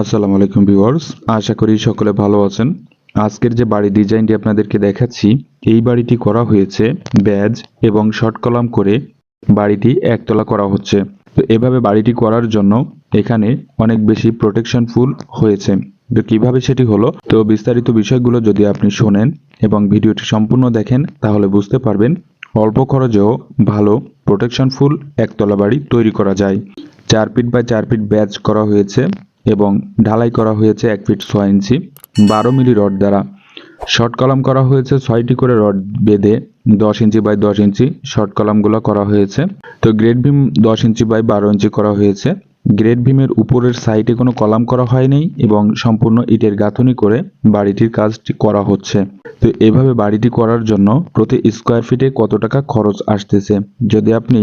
আসসালামু আলাইকুম ভিউয়ার্স, আশা করি সকলে ভালো আছেন। আজকের যে বাড়ি ডিজাইনটি আপনাদেরকে দেখাচ্ছি, এই বাড়িটি করা হয়েছে ব্যাজ এবং শর্ট কলাম করে বাড়িটি একতলা করা হচ্ছে। তো এভাবে বাড়িটি করার জন্য এখানে অনেক বেশি প্রোটেকশন ফুল হয়েছে। তো কীভাবে সেটি হলো? তো বিস্তারিত বিষয়গুলো যদি আপনি শোনেন এবং ভিডিওটি সম্পূর্ণ দেখেন, তাহলে বুঝতে পারবেন অল্প খরচেও ভালো প্রোটেকশন ফুল একতলা বাড়ি তৈরি করা যায়। চার ফিট বাই চার ফিট ব্যাচ করা হয়েছে। এবং ঢালাই করা হয়েছে এক ফিট ছয় ইঞ্চি, বারো মিলি রড দ্বারা। শর্ট কলাম করা হয়েছে ছয়টি করে রড বেঁধে দশ ইঞ্চি বাই দশ ইঞ্চি শর্ট কলামগুলো করা হয়েছে। তো গ্রেড ভীম দশ ইঞ্চি বাই বারো ইঞ্চি করা হয়েছে। গ্রেড ভীমের উপরের সাইডে কোনো কলাম করা হয়নি এবং সম্পূর্ণ ইটের গাঁথনি করে বাড়িটির কাজটি করা হচ্ছে। তো এভাবে বাড়িটি করার জন্য প্রতি স্কোয়ার ফিটে কত টাকা খরচ আসতেছে? যদি আপনি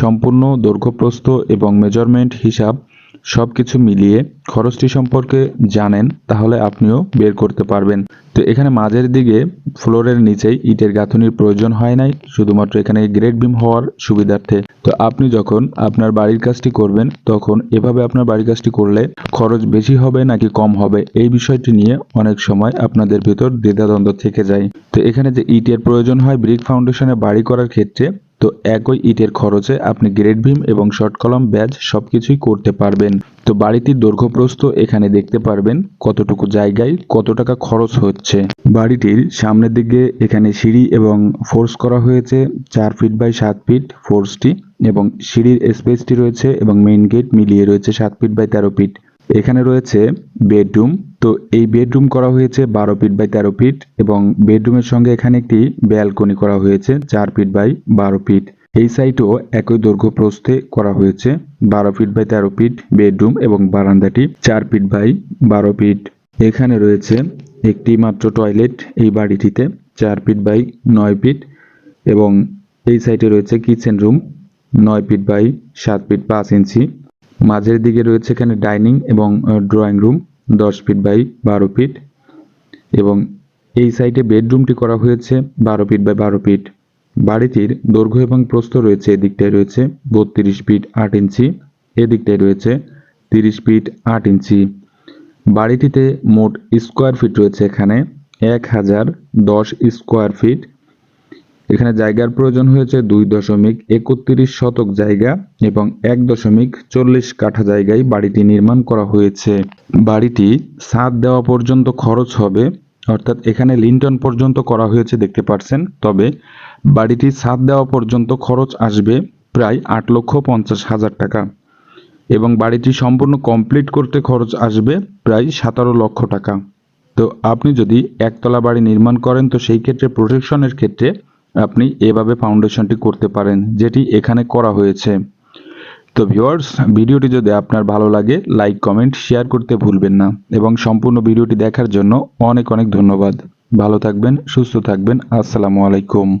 সম্পূর্ণ দৈর্ঘ্যপ্রস্থ এবং মেজারমেন্ট হিসাব সব কিছু মিলিয়ে খরচটি সম্পর্কে জানেন, তাহলে আপনিও বের করতে পারবেন। তো এখানে মাঝের দিকে ফ্লোরের নিচেই ইটের গাঁথনির প্রয়োজন হয় নাই, শুধুমাত্র এখানে গ্রেড বিম হওয়ার সুবিধার্থে। তো আপনি যখন আপনার বাড়ির কাজটি করবেন, তখন এভাবে আপনার বাড়ির কাজটি করলে খরচ বেশি হবে নাকি কম হবে, এই বিষয়টি নিয়ে অনেক সময় আপনাদের ভেতর দ্বিধাদ্বন্দ্ব থেকে যায়। তো এখানে যে ইটের প্রয়োজন হয়, ব্রিক ফাউন্ডেশনে বাড়ি করার ক্ষেত্রে তো একই ইটের খরচে আপনি গ্রেড ভীম এবং শর্ট কলম, ব্যাজ সবকিছুই করতে পারবেন। তো বাড়িটির দৈর্ঘ্যপ্রস্থ এখানে দেখতে পারবেন, কতটুকু জায়গায় কত টাকা খরচ হচ্ছে। বাড়িটির সামনের দিকে এখানে সিঁড়ি এবং ফোর্স করা হয়েছে, চার ফিট বাই সাত ফিট ফোর্সটি এবং সিঁড়ির স্পেসটি রয়েছে এবং মেইন গেট মিলিয়ে রয়েছে সাত ফিট বাই তেরো ফিট। এখানে রয়েছে বেডরুম। তো এই বেডরুম করা হয়েছে বারো ফিট বাই তেরো ফিট এবং বেডরুমের সঙ্গে এখানে একটি ব্যালকনি করা হয়েছে চার ফিট বাই বারো ফিট। এই সাইটও একই দৈর্ঘ্য প্রস্থে করা হয়েছে, বারো ফিট বাই তেরো ফিট বেডরুম এবং বারান্দাটি চার ফিট বাই বারো ফিট। এখানে রয়েছে একটি মাত্র টয়লেট এই বাড়িটিতে, চার ফিট বাই নয় ফিট এবং এই সাইটে রয়েছে কিচেন রুম, নয় ফিট বাই সাত ফিট পাঁচ ইঞ্চি। মাঝের দিকে রয়েছে এখানে ডাইনিং এবং ড্রয়িং রুম দশ ফিট বাই বারো ফিট এবং এই সাইডে বেডরুমটি করা হয়েছে বারো ফিট বাই বারো ফিট বাড়িটির দৈর্ঘ্য এবং প্রস্থ রয়েছে এদিকটায় রয়েছে বত্রিশ ফিট আট ইঞ্চি এদিকটায় রয়েছে তিরিশ ফিট আট ইঞ্চি বাড়িটিতে মোট স্কোয়ার ফিট রয়েছে এখানে, এক হাজার দশ স্কোয়ার ফিট এখানে জায়গার প্রয়োজন হয়েছে দুই দশমিক একত্রিশ শতক জায়গা এবং এক দশমিক চল্লিশ কাঠা জায়গায় বাড়িটি নির্মাণ করা হয়েছে। বাড়িটি ছাদ দেওয়া পর্যন্ত খরচ হবে, অর্থাৎ এখানে লিন্টন পর্যন্ত করা হয়েছে দেখতে পাচ্ছেন। তবে বাড়িটি ছাদ দেওয়া পর্যন্ত খরচ আসবে প্রায় আট লক্ষ পঞ্চাশ হাজার টাকা এবং বাড়িটি সম্পূর্ণ কমপ্লিট করতে খরচ আসবে প্রায় সতেরো লক্ষ টাকা। তো আপনি যদি একতলা বাড়ি নির্মাণ করেন, তো সেই ক্ষেত্রে প্রোটেকশনের ক্ষেত্রে আপনি এভাবে ফাউন্ডেশনটি করতে পারেন, যেটি এখানে করা হয়েছে। তো ভিউয়ার্স ভিডিওটি যদি আপনার ভালো লাগে লাইক কমেন্ট শেয়ার করতে ভুলবেন না। এবং সম্পূর্ণ ভিডিওটি দেখার জন্য অনেক অনেক ধন্যবাদ। ভালো থাকবেন, সুস্থ থাকবেন। আসসালামু আলাইকুম।